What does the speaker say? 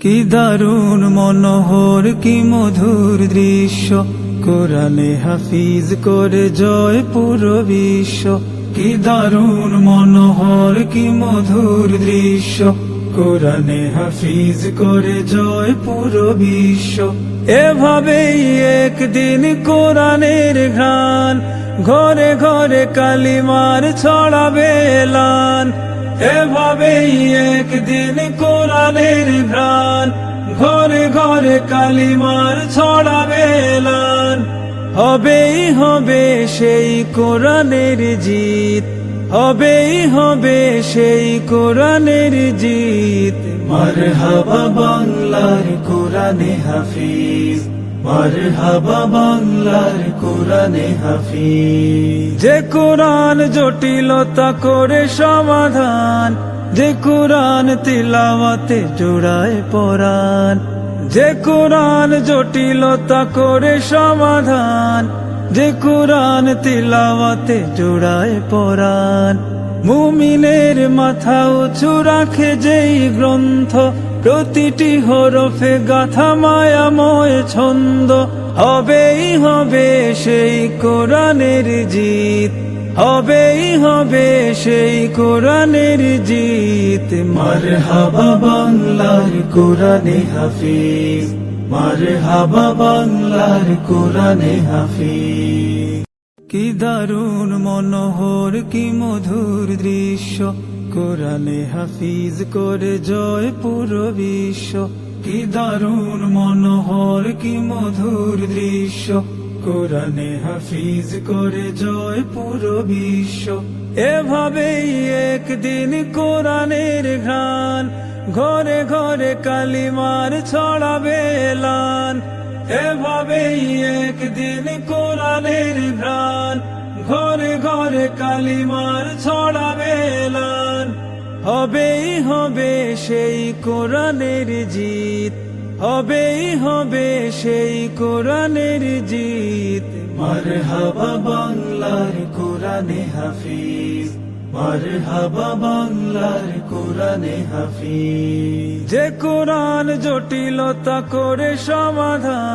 কি দারুণ মনোহর, কি মধুর দৃশ্য। কোরআনে হাফিজ করে জয় পুরো বিশ্ব। কি দারুণ মনোহর, কি মধুর দৃশ্য। কোরআনে হাফিজ করে জয় পুরো বিশ্ব। এভাবেই একদিন কোরআনের ঘ্রাণ। ঘরে ঘরে কালিমার ছড়াবে এলান। এভাবেই একদিন কোরআনের ঘ্রাণ। ঘরে ঘরে কালিমার ছড়াবে এলান। হবেই হবে সেই কোরআনের জিত। হবেই হবে সেই কোরআনের জিত। মারহাবা বাংলার কোরআনে হাফিজ। যে কোরআন জটিলতা করে সমাধান, যে কোরআন তিলাওয়াতে জোড়ায় পরাণ, যে কোরআন জটিলতা করে সমাধান যে কোরআন তিলাওয়াতে জোড়ায় পরাণ, মুমিনের মাথা উঁচু রাখে যেই গ্রন্থ, প্রতিটি হরফে গাথা মায়াময় ছন্দ, হবেই হবে সেই কোরআনের জিত, হবেই হবে সেই কোরআনের জিত। মার হাবা বাংলার কোরআনে হাফিজ। মারহাবা বাংলার কোরআনে হাফিজ। কি দারুণ মনোহর, কি মধুর দৃশ্য। কোরআনে হাফিজ করে জয় পুরো বিশ্ব। কি দারুণ মনোহর, কি মধুর দৃশ্য। কোরআনে হাফিজ করে জয় পুরো বিশ্ব। এভাবেই একদিন কোরআনের ঘ্রাণ। ঘরে ঘরে কালিমার ছড়াবে এলান এভাবেই একদিন কোরআনের ঘ্রাণ। ঘরে ঘরে কালিমার ছড়াবে এলান হবেই হবে সেই কোরআনের জিত। হবেই হবে সেই কোরআনের জিত। মারহাবা বাংলার কোরআনে হাফিজ। মারহাবা বাংলার যে কোরআন জটিলতা করে সমাধান